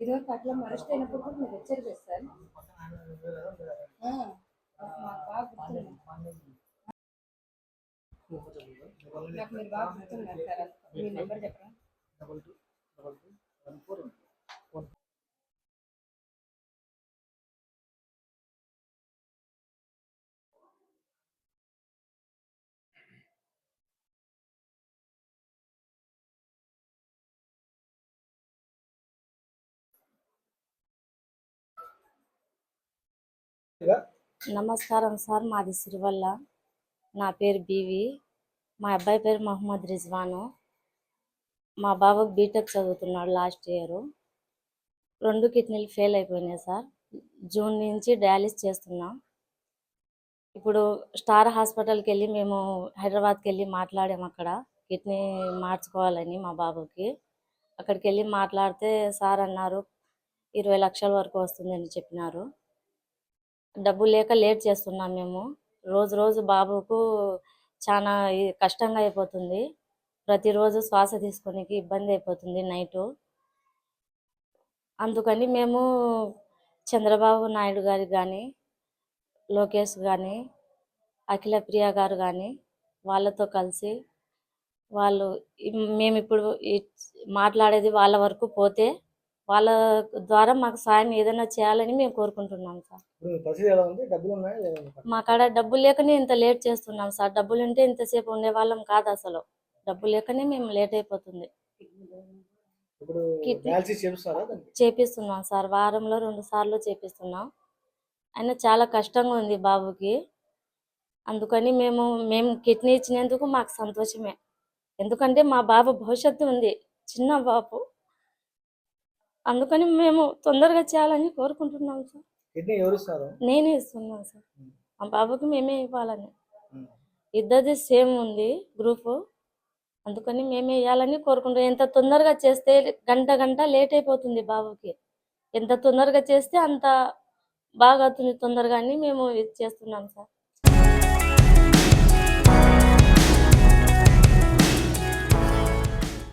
అట్లా అరెస్ట్ అయినప్పుడు కూడా మీరు వచ్చారు కదా సార్ నాకు మీరు బాగా గుర్తున్నారు సార్ మీ నెంబర్ చెప్పరా? Double two double two one four నమస్కారం సార్ మాది సిరివల్ల. నా పేరు బీవి. మా అబ్బాయి పేరు మహమ్మద్ రిజ్వాను. మా బాబుకి బీటెక్ చదువుతున్నాడు లాస్ట్ ఇయర్. రెండు కిడ్నీలు ఫెయిల్ అయిపోయినాయి సార్. జూన్ నుంచి డయాలిస్ చేస్తున్నాం. ఇప్పుడు స్టార్ హాస్పిటల్కి వెళ్ళి మేము హైదరాబాద్కి వెళ్ళి మాట్లాడాము అక్కడ. కిడ్నీ మార్చుకోవాలని మా బాబుకి. అక్కడికి వెళ్ళి మాట్లాడితే సార్ అన్నారు ఇరవై లక్షల వరకు వస్తుందని చెప్పినారు. డబ్బు లేక లేట్ చేస్తున్నాం మేము. రోజు రోజు బాబుకు చాలా కష్టంగా అయిపోతుంది. ప్రతిరోజు శ్వాస తీసుకోనికి ఇబ్బంది అయిపోతుంది నైటు. అందుకని మేము చంద్రబాబు నాయుడు గారికి కానీ లోకేష్ కానీ అఖిల ప్రియ గారు కానీ వాళ్ళతో కలిసి వాళ్ళు మేము ఇప్పుడు మాట్లాడేది వాళ్ళ వరకు పోతే వాళ్ళ ద్వారా మాకు సాయం ఏదైనా చేయాలని మేము కోరుకుంటున్నాం సార్. మీ డబ్బులు కాడ డబ్బులు లేకనే ఇంత లేట్ చేస్తున్నాం సార్. డబ్బులు ఉంటే ఇంతసేపు ఉండేవాళ్ళం కాదు అసలు. డబ్బు లేకనే మేము లేట్ అయిపోతుంది. చేపిస్తున్నాం సార్. వారంలో రెండు సార్లు చేపిస్తున్నాం. అయినా చాలా కష్టంగా ఉంది బాబుకి. అందుకని మేము మేము కిడ్నీ ఇచ్చినందుకు మాకు సంతోషమే. ఎందుకంటే మా బాబు భవిష్యత్తు ఉంది. చిన్న బాబు. అందుకని మేము తొందరగా చేయాలని కోరుకుంటున్నాం సార్. కిడ్నీ ఎవరు ఇస్తారు నేనే ఇస్తున్నాను సార్. మా బాబుకి మేమే ఇవ్వాలని. ఇద్దరిది సేమ్ ఉంది గ్రూప్. అందుకని మేమే ఇవ్వాలని కోరుకుంటాం ఎంత తొందరగా చేస్తే గంట గంట లేట్ అయిపోతుంది బాబుకి. ఎంత తొందరగా చేస్తే అంత బాగా అవుతుంది తొందరగా అని మేము ఇది చేస్తున్నాం సార్.